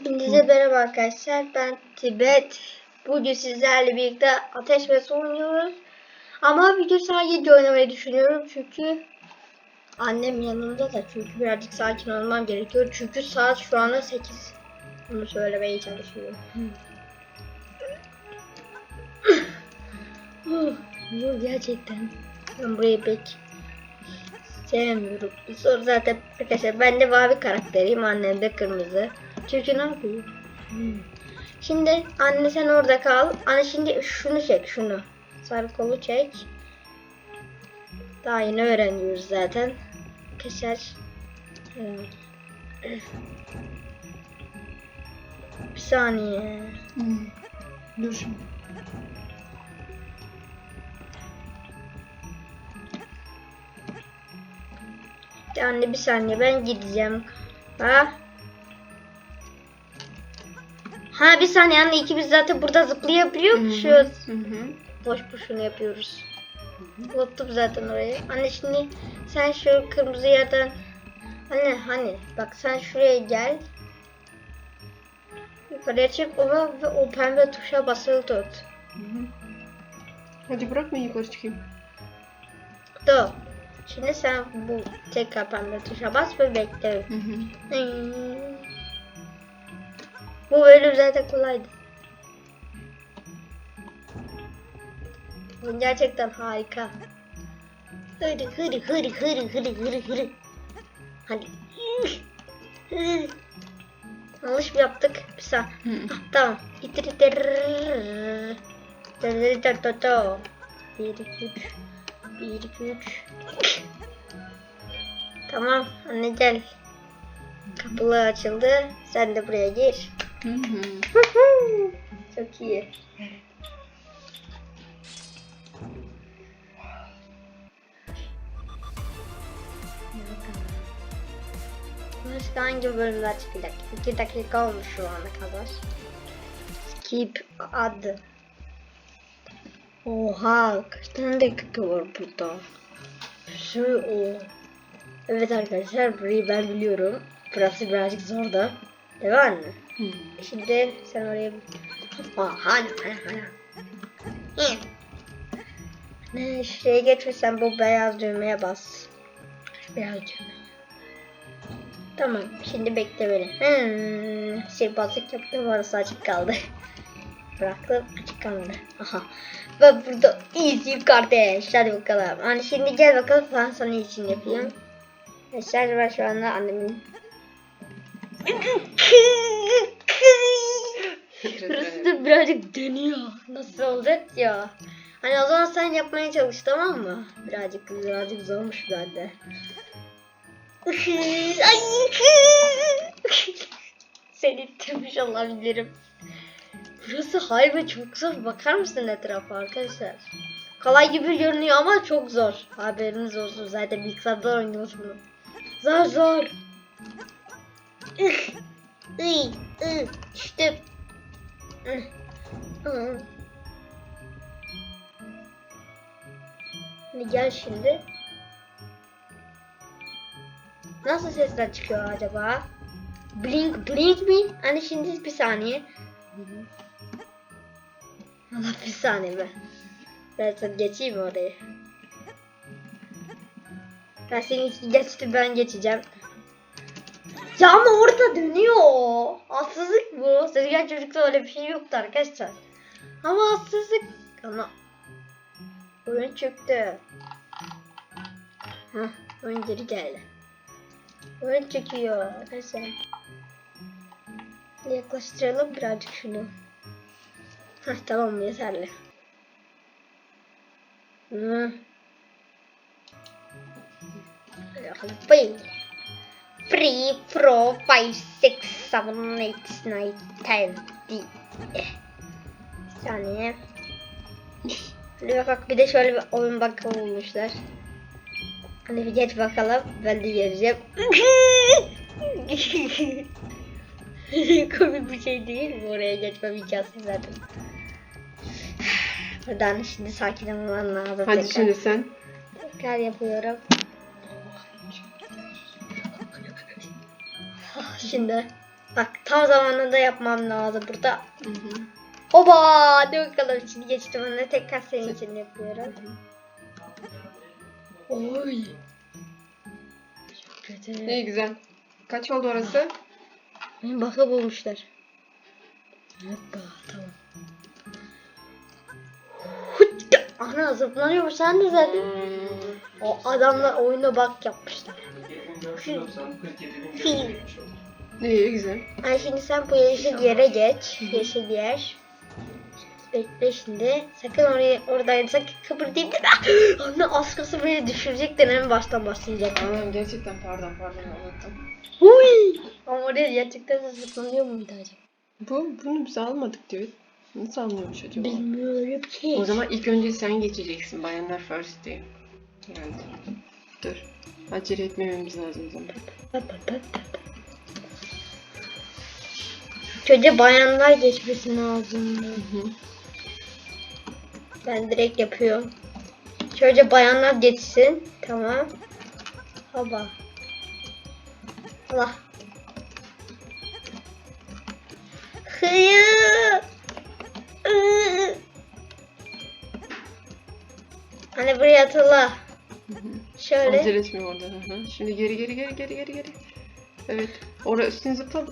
Hepinize merhaba arkadaşlar. Ben Tibet. Bugün sizlerle birlikte ateş ve su oynuyoruz. Ama video sadece oynamayı düşünüyorum çünkü annem yanımda da çünkü birazcık sakin olmam gerekiyor. Çünkü saat şu anda 8. Bunu söylemeye çalışıyorum. Bu gerçekten. Ben burayı pek sevmiyorum. Sonra zaten arkadaşlar ben de mavi karakteriyim. Annem de kırmızı. Çünkü ne? Hmm. Şimdi anne sen orada kal. Anne şimdi şunu çek şunu. Sarı kolu çek. Daha yeni öğreniyoruz zaten. Keser. Bir saniye. Hmm. Dur şimdi. Anne bir saniye ben gideceğim. Ha? Ha bir saniye anne ikimiz zaten burada zıplayabiliyormuşuz. Hı hı. Boş boşuna yapıyoruz. Unuttum zaten orayı. Anne şimdi sen şu kırmızı yerden Anne hani bak sen şuraya gel. Yukarıya çık ona ve o pembe tuşa basılı tut. Hı hı. Hadi bırak ben yukarı çıkayım. Dur. Şimdi sen bu tekrar pembe tuşa bas ve bekle. Hı hı. Hmm. Bu bölüm zaten kolaydı. Bu gerçekten harika. Hırı hırı hırı hırı hırı hırı hırı. Hadi. Yanlış mı yaptık? Bir saniye. Ah, tamam. İttir ittir. Bir iki üç. Bir iki üç. Tamam anne gel. Kapılar açıldı. Sen de buraya gir. Hı. Çok iyi. Başka hangi bölümler çıkacak? 2 dakika olmuş şu ana kadar. Skip adı. Oha kaç tane dakika var burada? Şu o. Evet arkadaşlar burayı ben biliyorum. Burası birazcık zor da. Değil mi anne? Hı. Şimdi sen oraya Aa, hani hani hani. Hı. Ne şuraya geçmesen bu beyaz düğmeye bas. Şu beyaz düğme. Tamam şimdi bekle beni. Hmm, sihirbazlık yaptım orası açık kaldı. Bıraktım açık kaldı. Aha. Ve burada easy kardeş. Hadi bakalım. Hani şimdi gel bakalım ben sana için yapayım. Arkadaşlar ben şu anda annemin Burası da birazcık dönüyor. Nasıl olacak ya? Hani o zaman sen yapmaya çalış tamam mı? Birazcık birazcık zormuş bende. Ay. Seni ittirmiş olabilirim. Burası harbi çok zor. Bakar mısın etrafa arkadaşlar? Kolay gibi görünüyor ama çok zor. Haberiniz olsun. Zaten bilgisayarda oynuyoruz bunu. Zor zor. Ih, ih, ih. İşte Hı. Hadi gel şimdi. Nasıl sesler çıkıyor acaba? Blink blink mi? Hani şimdi bir saniye. Allah bir saniye be. Ben sana geçeyim mi oraya. Ben seni geçti ben geçeceğim. Ya ama orada dönüyor. Haksızlık bu. Sezgin çocukta öyle bir şey yoktu arkadaşlar. Ama haksızlık. Ama oyun çöktü. Hah oyun geri geldi. Oyun çekiyor arkadaşlar. Yaklaştıralım birazcık şunu. Hah tamam yeterli. Hı. Hadi bakalım. 3, 4, 5, 6, 7, 8, 9, 10, 11. Bir saniye. Hadi bakalım bir de şöyle bir oyun bakalım bulmuşlar. Hadi bir geç bakalım. Ben de geleceğim. Komik bir şey değil mi? Oraya geçmem imkansız zaten. Buradan şimdi sakin olmam lazım. Hadi tekrar. şimdi sen. Tekrar yapıyorum. Şimdi Bak tam zamanında yapmam lazım burada. Hı hı. Oba! Hadi bakalım şimdi geçtim anne. Tekrar senin için yapıyorum. Oy. Çok kötü. İyi güzel. Kaç oldu orası? Benim baka bulmuşlar. Hoppa tamam. Ana zıplanıyor sen de zaten. O adamlar oyuna bak yapmışlar. Fil. İyi güzel. Ay şimdi sen bu yeşil yere geç. Yeşil yer. Bekle şimdi. Sakın oraya oradaydı. Sakın kıpırdayım. Anne az kalsın beni düşürecektin. En baştan başlayacak. Anam gerçekten pardon pardon unuttum. Huy! Ama oraya gerçekten de zıplanıyor muydu acaba? Bu, bunu biz almadık diyor. Nasıl alınıyormuş acaba? Bilmiyorum ki. O zaman ilk önce sen geçeceksin. Bayanlar first diye. Herhalde. Dur. Acele etmememiz lazım o zaman. Çocuğa bayanlar geçmesi lazım. Hı hı. Ben direkt yapıyorum. Şöyle bayanlar geçsin. Tamam. Haba. Allah. Hıyı. Iı. Hani buraya atala. Şöyle. Acele etme orada. Hı hı. Şimdi geri geri geri geri geri geri. Evet. Orada üstüne zıpla.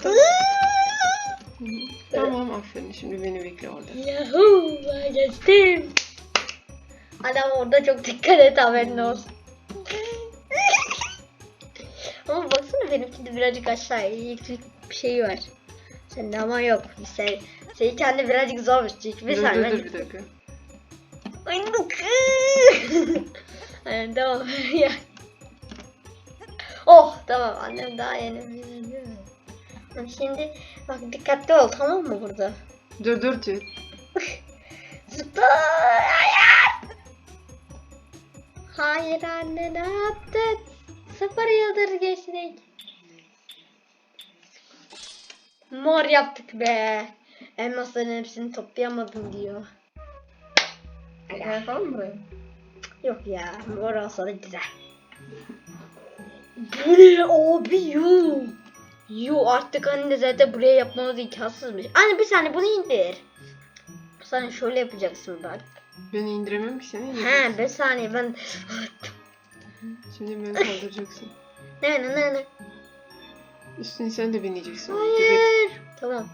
Hı hı. Tamam aferin. Şimdi beni bekle orada. Yahoo ben geçtim. Adam orada çok dikkat et haberin olsun. ama baksana benimkinde birazcık aşağı elektrik bir şey var. Sende ama yok. Sen, senin kendi birazcık zormuş. Bir dur saniye. dur dur bir dakika. Bak. Aynen tamam. Ya. oh tamam annem daha yeni. Şimdi bak dikkatli ol tamam mı burada? Dur dur diyor. Zıpla! Hayır! Hayır anne ne yaptın? Sıfır yıldır geçtik. Mor yaptık be. Elmasların hepsini toplayamadım diyor. Falan mı? Yok ya mor olsa da güzel. Bu ne abi yu. Yu artık anne zaten buraya yapmamız imkansızmış. Anne bir saniye bunu indir. Sen şöyle yapacaksın bak. Beni indiremem ki seni. He bir saniye ben Şimdi beni kaldıracaksın. ne ne ne ne. Üstüne sen de bineceksin. Hayır. Tamam.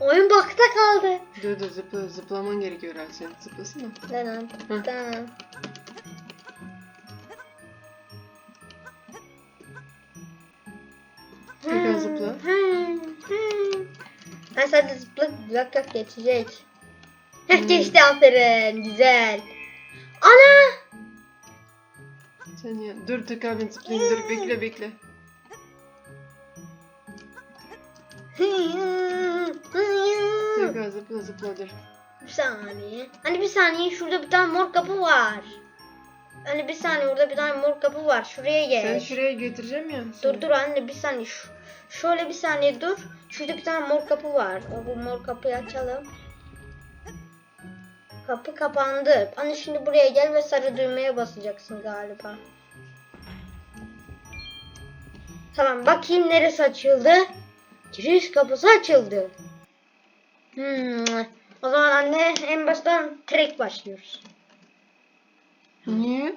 Oyun bakta kaldı. Dur dur zıpla, zıplaman gerekiyor herhalde. Zıplasana. Tamam. Tamam. Tekrar zıpla. Hı, hı. Ben sadece zıpla blok yok geçecek. Heh Hmm. geçti aferin. Güzel. Ana! Sen ya. Dur tekrar ben zıplayayım. Dur bekle bekle. Tekrar zıpla zıpla dur. Bir saniye. Hani bir saniye şurada bir tane mor kapı var. Hani bir saniye orada bir tane mor kapı var. Şuraya geç. Sen şuraya getireceğim ya. Dur dur anne bir saniye. Şu, şöyle bir saniye dur. Şurada bir tane mor kapı var. O bu mor kapıyı açalım. Kapı kapandı. Anne şimdi buraya gel ve sarı düğmeye basacaksın galiba. Tamam bakayım neresi açıldı. Giriş kapısı açıldı. Hmm. O zaman anne en baştan trek başlıyoruz. Niye?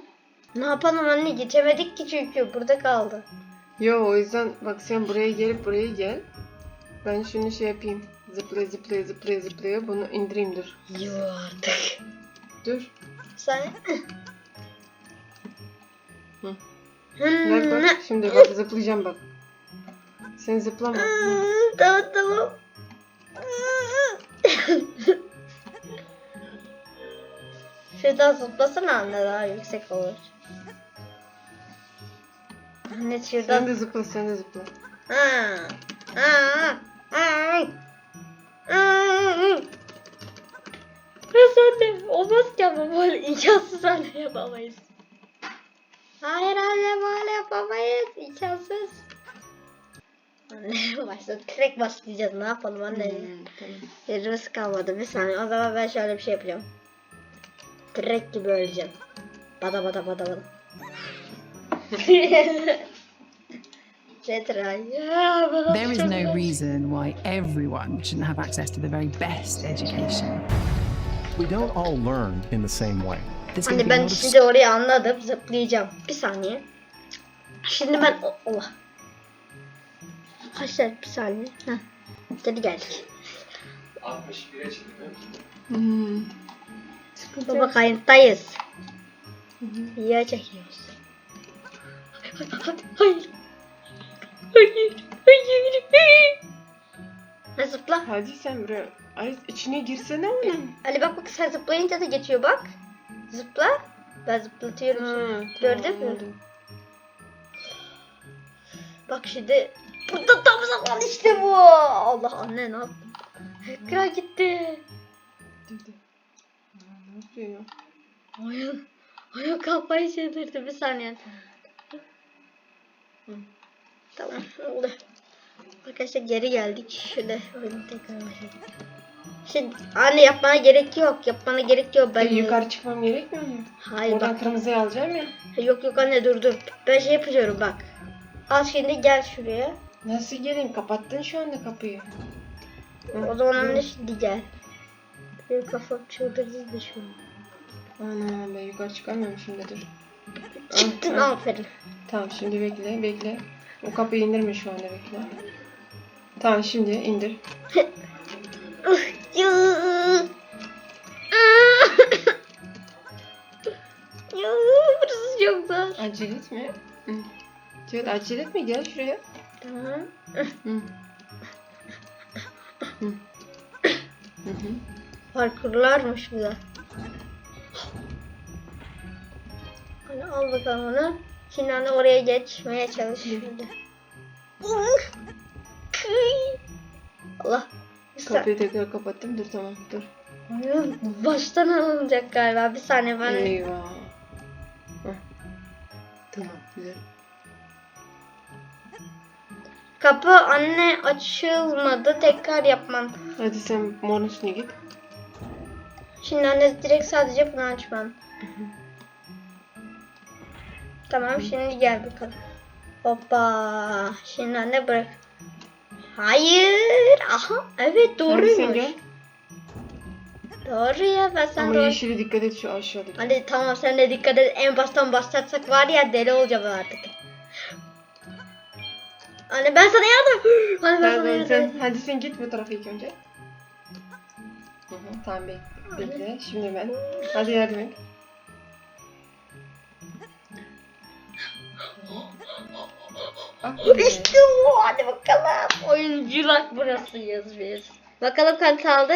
Ne yapalım anne geçemedik ki çünkü burada kaldı. Yo o yüzden bak sen buraya gelip buraya gel. Ben şunu şey yapayım. Zıplaya zıplaya zıplaya zıplaya bunu indireyim dur. Yok artık. Dur. Sen... Hı. Hmm, Bak bak şimdi bak zıplayacağım bak. Sen zıplama. Hmm, tamam tamam. Şuradan zıplasana anne daha yüksek olur. Anne şuradan... Sen de zıpla sen de zıpla. Ha. Ha. Ha. Anne olmaz ki ama böyle imkansız anne yapamayız. Hayır anne böyle yapamayız. İmkansız. Anne başta direkt başlayacağız. Ne yapalım anne? Hmm, tamam. Yerimiz kalmadı. Bir saniye. O zaman ben şöyle bir şey yapacağım. Direkt gibi öleceğim. Bada bada bada bada. There is no reason why everyone shouldn't have access to the very best education. We don't all learn in the same way. There's going to Hani ben şimdi orayı anladım. Zıplayacağım. Bir saniye. Şimdi ben... o- Allah. Arkadaşlar bir saniye. Heh. Geri geldik. 61'e çıktı. Hmm. Sıkıntı Baba kayıttayız. Video çekiyoruz. Hayır. Hayır. Hayır. Hayır. Ha, zıpla. Hadi sen buraya. Ay içine girsene onun. Ali bak bak sen zıplayınca da geçiyor bak. Zıpla. Ben zıplatıyorum. Ha, Gördün mü? anladım. Bak şimdi. Bu da tam zaman işte bu. Allah anne ne yaptın? Ekran gitti. Dur, dur. Yapıyor? Oyun. Oyun kafayı çevirdi bir saniye. Hı. Tamam oldu. Arkadaşlar geri geldik. Şöyle oyunu tekrar başlayalım. Şimdi anne yapmana gerek yok. Yapmana gerek yok. Ben Ben yukarı çıkmam gerekmiyor mu? Hayır Oradan bak. kırmızıyı alacağım ya. Yok yok anne dur dur. Ben şey yapıyorum bak. Al şimdi gel şuraya. Nasıl geleyim? Kapattın şu anda kapıyı. O zaman anne şimdi gel. Benim kafam çıldırdı şu an. Ana ben yukarı çıkamıyorum şimdi dur. Çıktın hı. aferin. Tamam şimdi bekle bekle. O kapıyı indirme şu anda bekle. Tamam şimdi indir. Ya. Burası çok zor. Acele etme. Evet acele etme gel şuraya. Tamam. Parkurlarmış bu da. Hani al bakalım onu. Şimdi anne oraya geçmeye çalış şimdi. Allah. Kapıyı tekrar kapattım. Dur tamam dur. Baştan alınacak galiba. Bir saniye ben. Eyvah. Heh. Tamam güzel. Kapı anne açılmadı. Tekrar yapmam. Hadi sen morun üstüne git. Şimdi anne direkt sadece bunu açmam. Tamam şimdi gel bakalım. Hoppa. Şimdi anne bırak. Hayır. Aha evet doğruymuş. Doğru ya ben sen Ama doğru. yeşili dikkat et şu aşağıdaki. Hadi tamam sen de dikkat et. En baştan başlatsak var ya deli olacağım artık. Anne ben sana yardım. Anne ben sana Hadi yardım. sen, hadi sen git bu tarafa ilk önce. Hı hı, tamam bekle. Bekle. Şimdi ben. Hadi yardım et. İşte bu. Hadi bakalım. Oyunculuk burasıyız biz. Bakalım kaç aldı.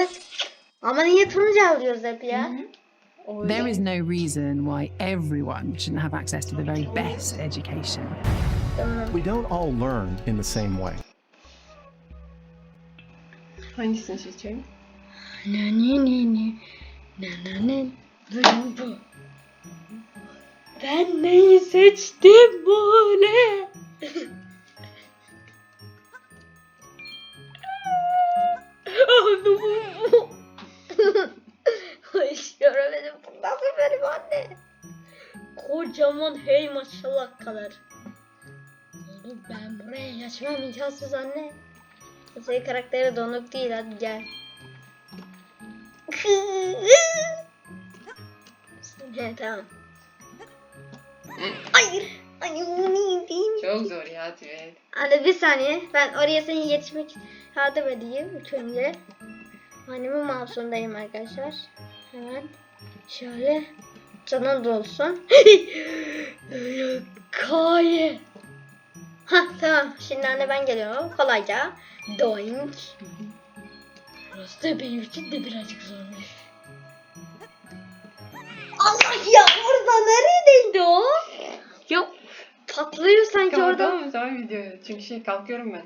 Ama niye turuncu alıyoruz hep ya? There is no reason why everyone shouldn't have access to the very best education. We don't all learn in the same way. Hangisini seçeyim? Ne ne ne ne ne ne ne bu bu. Ben neyi seçtim böyle? Hiç göremedim. Bu nasıl benim anne? Kocaman hey maşallah kadar. Oğlum ben buraya yaşamam imkansız anne. Senin karakteri donuk değil hadi gel. He tamam. Hayır. Ay bunu değil. Çok zor ya evet. Hadi bir saniye. Ben oraya seni yetişmek yardım edeyim önce. Annemin mouse'undayım arkadaşlar. Hemen şöyle canın dolsun. Kaye. Ha tamam. Şimdi anne ben geliyorum. Kolayca. Doink. Burası da benim için de birazcık zormuş. Allah ya orada neredeydi o? Ya patlıyor sanki orada. Kapatalım mı zaman videoyu? Çünkü şey kalkıyorum ben.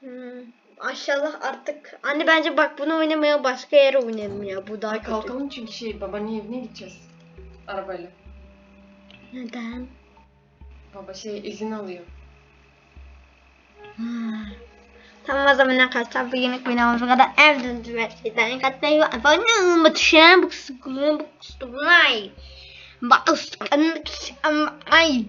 Hmm, maşallah artık. Anne bence bak bunu oynamaya başka yere oynayalım ya. Bu daha Ay kötü. kalkalım çünkü şey babanın evine gideceğiz. Arabayla. Neden? Baba şey izin alıyor. Hmm. Tamam o zaman arkadaşlar bugünlük videomuz bu kadar. Evden düğmesinden katlayı ve abone olmayı düşen bu kısmı bu kısmı Bak ıskın ay